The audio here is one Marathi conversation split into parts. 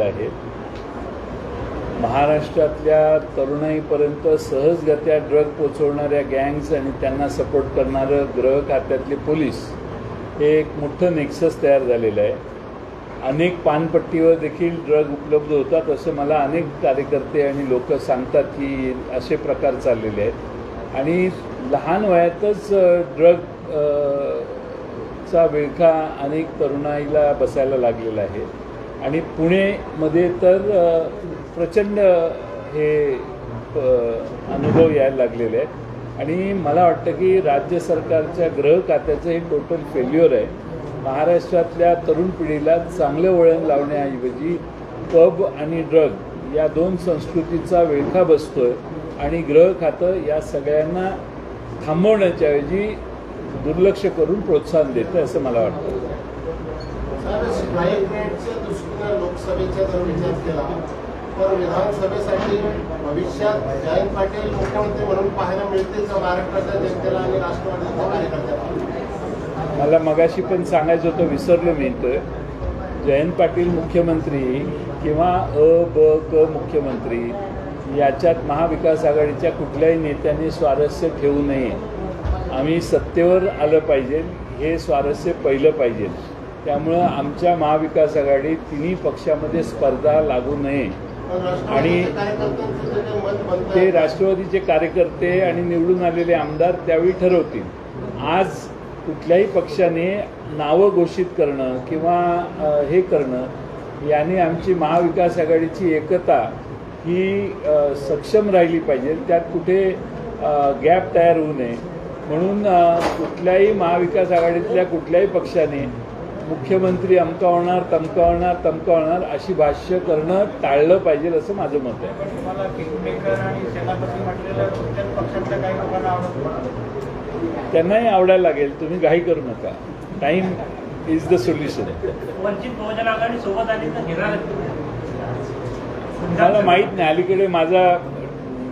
आहे. महाराष्ट्रातल्या तरुणाईपर्यंत सहजगत्या ड्रग पोचवणाऱ्या गँग्स आणि त्यांना सपोर्ट करणारं गृह खात्यातले पोलीस हे एक मोठं नेक्सस तयार झालेलं आहे. अनेक पानपट्टीवर देखील ड्रग उपलब्ध होतात असं मला अनेक कार्यकर्ते आणि लोक सांगतात की असे प्रकार चाललेले आहेत. आणि लहान वयातच ड्रग चा विळखा अनेक तरुणाईला बसायला लागलेला आहे. आणि पुणेमध्ये तर प्रचंड हे अनुभव यायला लागलेले आहेत. आणि मला वाटतं की राज्य सरकारच्या ग्रह खात्याचं हे टोटल फेल्युअर आहे. महाराष्ट्रातल्या तरुण पिढीला चांगलं वळण लावण्याऐवजी पब आणि ड्रग या दोन संस्कृतीचा विळखा बसतोय. आणि ग्रह खातं या सगळ्यांना थांबवण्याच्या ऐवजी दुर्लक्ष करून प्रोत्साहन देतं असं मला वाटतं. लोकसभेचा जर विचार केला तर विधानसभेसाठी भविष्यात जयंत पाटील मुख्यमंत्री म्हणून पाहायला मिळतील का महाराष्ट्राच्या जनतेला आणि राष्ट्रवादीच्या कार्यकर्त्याला मला मगाशी पण सांगायचं होतं विसरलो मी तर जयंत पाटील मुख्यमंत्री किंवा अ ब क मुख्यमंत्री याच्यात महाविकास आघाडीच्या कुठल्याही नेत्यांनी स्वारस्य ठेवू नये. आम्ही सत्तेवर आलं पाहिजे हे स्वारस्य पहिलं पाहिजे. त्यामुळं आमच्या महाविकास आघाडीत तिन्ही पक्षामध्ये स्पर्धा लागू नये. आणि ते राष्ट्रवादीचे कार्यकर्ते आणि निवडून आलेले आमदार त्यावेळी ठरवतील. आज कुठल्याही पक्षाने नावं घोषित करणं किंवा हे करणं याने आमची महाविकास आघाडीची एकता ही सक्षम राहिली पाहिजे. त्यात कुठे गॅप तयार होऊ नये. म्हणून कुठल्याही महाविकास आघाडीतल्या कुठल्याही पक्षाने मुख्यमंत्री अमका होणार तमका होणार तमका होणार अशी भाष्य करणं टाळलं पाहिजे असं माझं मत आहे. त्यांनाही आवडायला लागेल. तुम्ही घाई करू नका. Time is the solution Vanchit Bahujan Aghadi सोबत आली तर घेणार मला माहीत नाही. अलीकडे माझा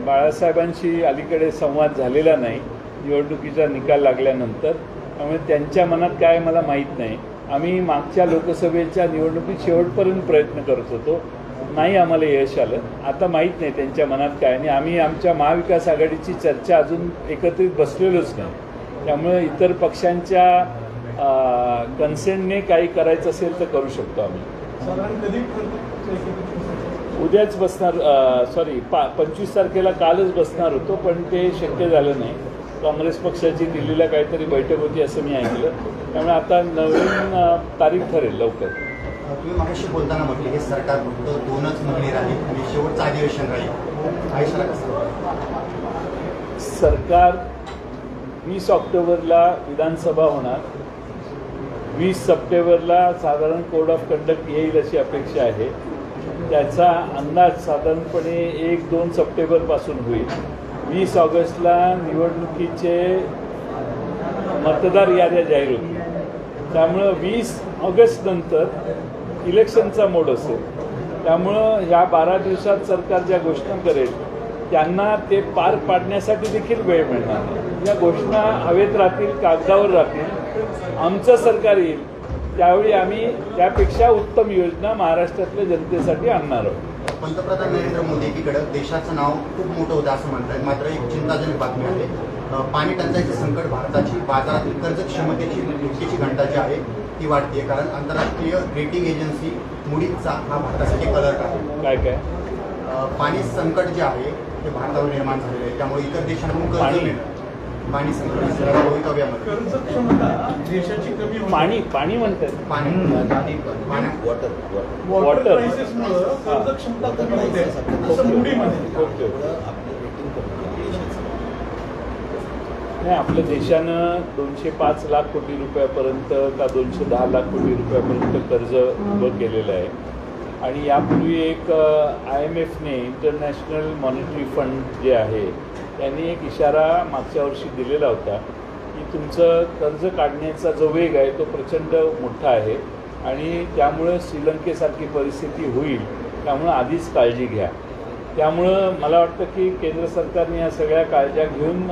बाळासाहेबांशी अलीकडे संवाद झालेला नाही. निवडणुकीचा निकाल लागल्यानंतर. त्यामुळे त्यांच्या मनात काय मला माहीत नाही. आम्ही मागच्या लोकसभेच्या निवडणुकीत शेवटपर्यंत प्रयत्न करत होतो. नाही आम्हाला यश आलं. आता माहीत नाही त्यांच्या मनात काय आणि आम्ही आमच्या महाविकास आघाडीची चर्चा अजून एकत्रित बसलेलोच नाही. त्यामुळे इतर पक्षांच्या कन्सेंटने काही करायचं असेल तर करू शकतो आम्ही. उद्याच बसणार सॉरी पा पंचवीस तारखेला कालच बसणार होतो पण ते शक्य झालं नाही. काँग्रेस पक्षाची दिल्लीला काहीतरी बैठक होती असं मी ऐकलं. त्यामुळे आता नवीन तारीख ठरेल लवकर. तुम्ही मागाशी बोलताना म्हटले हे सरकार फक्त दोनच महिने राहील आणि शेवटचं अधिवेशन राहील. आयुष्याला कसं सरकार वीस ऑक्टोबरला विधानसभा होणार. वीस सप्टेंबरला साधारण कोड ऑफ कंडक्ट येईल अशी अपेक्षा आहे. त्याचा अंदाज साधारणपणे एक दोन सप्टेंबरपासून होईल. वीस ऑगस्टला निवडणुकीचे मतदार याद्या जाहीर होतील. त्यामुळं वीस ऑगस्ट नंतर इलेक्शनचा मोड असेल. त्यामुळं ह्या बारा दिवसात सरकार ज्या घोषणा करेल त्यांना ते पार पाडण्यासाठी देखील वेळ मिळणार या घोषणा हवेत राहतील कागदावर राहतील आमचं सरकार येईल त्यावेळी आम्ही त्यापेक्षा उत्तम योजना महाराष्ट्रातल्या जनतेसाठी आणणार आहोत. पंतप्रधान नरेंद्र मोदी एकीकडे देशाचं नाव खूप मोठं होतं असं म्हणतात. मात्र एक चिंताजनक बातमी आहे. पाणी टंचाईचे संकट भारताची बाजारातील कर्ज क्षमतेची लुटकीची घंटा जी आहे ती वाढते कारण आंतरराष्ट्रीय रेटिंग एजन्सी मुडीजचा हा भारतासाठी अलर्ट आहे. काय काय? पाणी संकट जे आहे ते भारतावर निर्माण झालेलं आहे. त्यामुळे इतर देशांकडून कर्ज? मिळणं. पाणी संकट सगळ्या भवितव्यामध्ये कर्ज क्षमता देशाची कमी होणार. पाणी पाणी. म्हणतात पाणी पाणी वॉटर वॉटर Water. क्रायसिसमुळं कर्ज क्षमता कमी होते असं मुडीमध्ये ओके ओके. नाही आपल्या देशानं दोनशे पाच लाख कोटी रुपयापर्यंत का दोनशे दहा लाख कोटी रुपयापर्यंत कर्ज उभं केलेलं आहे. आणि यापूर्वी एक आय एम एफने इंटरनॅशनल मॉनिटरी फंड जे आहे त्यांनी एक इशारा मागच्या वर्षी दिलेला होता की तुमचं कर्ज काढण्याचा जो वेग आहे तो प्रचंड मोठा आहे आणि त्यामुळं श्रीलंकेसारखी परिस्थिती होईल त्यामुळं आधीच काळजी घ्या. त्यामुळं मला वाटतं की केंद्र सरकारने या सगळ्या काळज्या घेऊन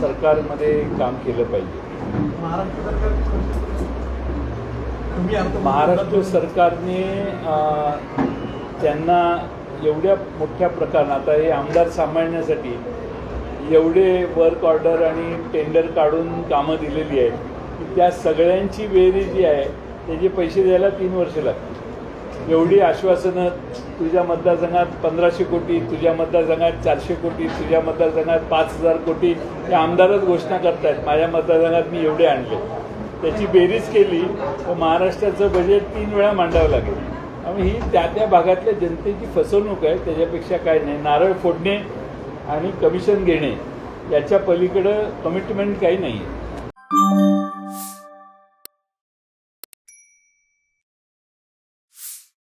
सरकारमध्ये काम केलं पाहिजे. महाराष्ट्र सरकारने त्यांना एवढ्या मोठ्या प्रकारात आता हे आमदार सांभाळण्यासाठी एवढे वर्क ऑर्डर आणि टेंडर काढून कामं दिलेली आहेत की त्या सगळ्यांची बेरी जी आहे त्याचे पैसे द्यायला तीन वर्ष लागतील. एवढी आश्वासनं तुझ्या मतदारसंघात पंधराशे कोटी तुझ्या मतदारसंघात चारशे कोटी तुझ्या मतदारसंघात पाच हजार कोटी हे आमदारच घोषणा करतायत माझ्या मतदारसंघात मी एवढे आणले. त्याची बेरीज केली तर महाराष्ट्राचं बजेट तीन वेळा मांडावं लागेल. त्यामुळे ही त्या त्या भागातल्या जनतेची फसवणूक आहे त्याच्यापेक्षा काय नाही. नारळ फोडणे आणि कमिशन घेणे याच्या पलीकडं कमिटमेंट काही नाही आहे